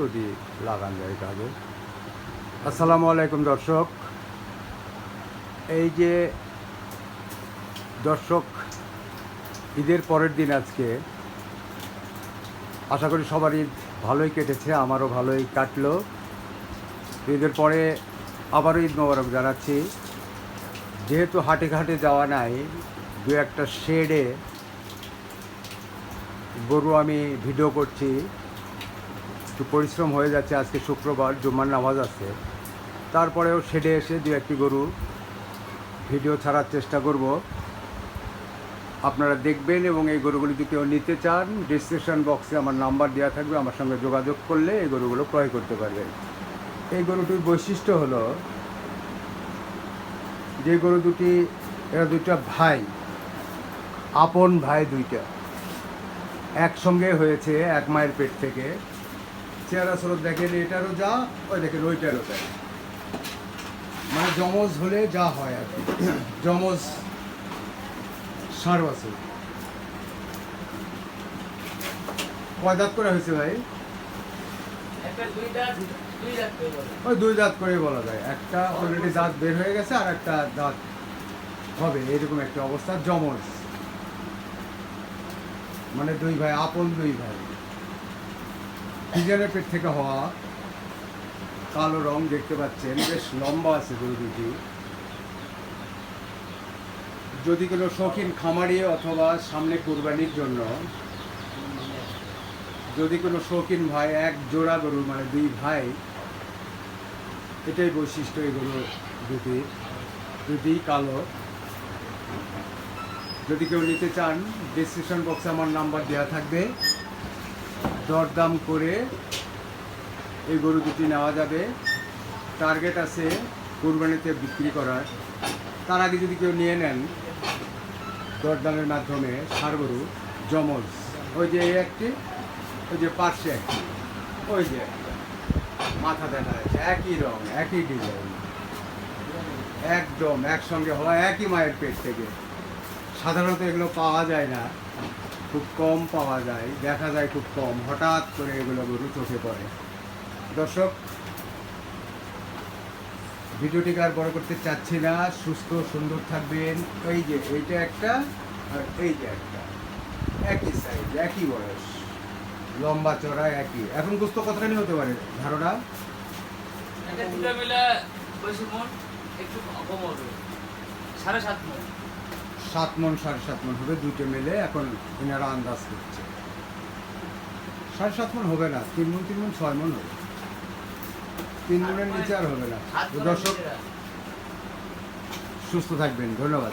যদি লাগান যায় কাজে। আসসালামু আলাইকুম দর্শক। এই যে দর্শক, ঈদের পরের দিন আজকে, আশা করি সবার ঈদ ভালোই কেটেছে, আমারও ভালোই কাটলো। ঈদের পরে আবারও ঈদ মোবারক জানাচ্ছি। যেহেতু হাটে ঘাটে যাওয়া নাই, দু একটা শেডে গরু আমি ভিডিও করছি। একটু পরিশ্রম হয়ে যাচ্ছে, আজকে শুক্রবার জুম্মার নামাজ আছে। তারপরেও শেডে এসে দু একটি গরু ভিডিও ছাড়ার চেষ্টা করব। আপনারা দেখবেন এবং এই গরুগুলি যদি কেউ নিতে চান ডিসক্রিপশন বক্সে আমার নাম্বার দেওয়া থাকবে, আমার সঙ্গে যোগাযোগ করলে এই গরুগুলো ক্রয় করতে পারবেন। এই গরুটির বৈশিষ্ট্য হলো, যে গরু দুটি, এরা দুইটা ভাই, আপন ভাই দুইটা। একসঙ্গে হয়েছে এক মায়ের পেট থেকে। চেহারা স্রোত দেখেন এটারও যা ওই দেখেন ওইটারও তাই। মানে যমজ হলে যা হয় আর কি। যমজ ষাঁড় বছর কয় দাঁত করে হয়েছে ভাই? ওই দুই দাঁত করে বলা যায়। একটা অলরেডি দাঁত বের হয়ে গেছে আর একটা দাঁত হবে এরকম একটা অবস্থা যমজ। মানে দুই ভাই আপন দুই ভাই। ফিজারের পেট থেকে হওয়া কালো রং দেখতে পাচ্ছেন। বেশ লম্বা আছে গরু দুটি যদি কোনো শৌখিন খামারি অথবা সামনে কোরবানির জন্য যদি কোনো শৌখিন ভাই, এক জোড়া গরু মানে দুই ভাই, এটাই বৈশিষ্ট্য এই গরু দুটি। দুটি কালো। যদি কেউ নিতে চান ডিসক্রিপশন বক্সে আমার নাম্বার দেওয়া থাকবে। দরদাম করে এই গরু দুটি নেওয়া যাবে। টার্গেট আছে কোরবানিতে বিক্রি করার। তার আগে যদি কেউ নিয়ে নেন দরদামের মাধ্যমে সার গরু জমজ ওই যে এই একটি, ওই যে পার্শ্বে একটি, ওই যে মাথা দেখা যাচ্ছে, একই রং, একই ডিজাইন একদম একসঙ্গে হওয়া একই মায়ের পেট থেকে। সাধারণত এগুলো পাওয়া যায় না। খুব কম পাওয়া যায়, দেখা যায় খুব কম, হঠাৎ করে এগুলো গরু চোখে পড়ে। দর্শক, ভিডিওটিকে আর বড় করতে চাচ্ছি না, সুস্থ, সুন্দর থাকবেন। এই যে, এইটা একটা আর এই যে একটা। একই সাইজ একই বয়স, লম্বা চড়া একই। এখন গুস্ত কতখানি হতে পারে? ধারণা? সাড়ে সাত মন। সাত মন, সাড়ে সাত মন হবে দুটো মিলে এখন এনারা আন্দাজ করছে। সাড়ে সাত মন হবে না, তিন মন তিন মন, ছয় মন হবে। তিন মনের নিচে আর হবে না। দর্শক, সুস্থ থাকবেন, ধন্যবাদ।